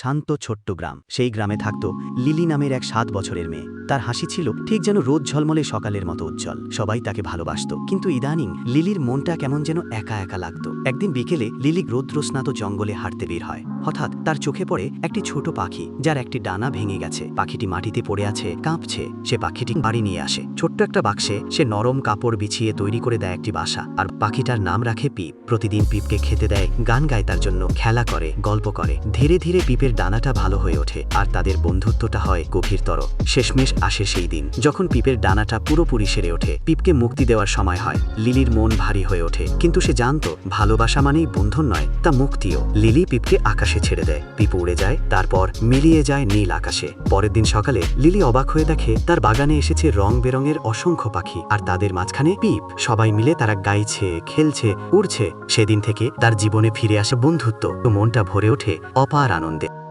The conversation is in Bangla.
শান্ত ছোট্ট গ্রাম। সেই গ্রামে থাকত লিলি নামের এক সাত বছরের মেয়ে। তার হাসি ছিল ঠিক যেন রোদ ঝলমলে সকালের মতো উজ্জ্বল। সবাই তাকে ভালোবাসত। কিন্তু ইদানিং লিলির মনটা কেমন যেন একা একা লাগতো। একদিন বিকেলে লিলি রৌদ্রস্নাত জঙ্গলে হাঁটতে বের হয়। হঠাৎ তার চোখে পড়ে একটি ছোট পাখি, যার একটি ডানা ভেঙে গেছে। পাখিটি মাটিতে পড়ে আছে, কাঁপছে। সে পাখিটি বাড়ি নিয়ে আসে। ছোট্ট একটা বাক্সে সে নরম কাপড় বিছিয়ে তৈরি করে দেয় একটি বাসা। আর পাখিটার নাম রাখে পিপ। প্রতিদিন পিপকে খেতে দেয়, গান গায় তার জন্য, খেলা করে, গল্প করে। ধীরে ধীরে পিপের ডানাটা ভালো হয়ে ওঠে। আর তাদের বন্ধুত্বটা হয় গভীরতর। শেষমেশ আসে সেই দিন, যখন পিপের ডানাটা পুরোপুরি সেরে ওঠে। পিপকে মুক্তি দেওয়ার সময় হয়। লিলির মন ভারী হয়ে ওঠে। কিন্তু সে জানতো, ভালোবাসা মানেই বন্ধন নয়, তা মুক্তিও। লিলি পিপকে আকাশে ছেড়ে দেয়। পিপ উড়ে যায়, তারপর মিলিয়ে যায় নীল আকাশে। পরের দিন সকালে লিলি অবাক হয়ে দেখে, তার বাগানে এসেছে রং বেরঙের অসংখ্য পাখি। আর তাদের মাঝখানে পিপ। সবাই মিলে তারা গাইছে, খেলছে, উড়ছে। সেদিন থেকে তার জীবনে ফিরে আসে বন্ধুত্ব। মনটা ভরে ওঠে অপার আনন্দে।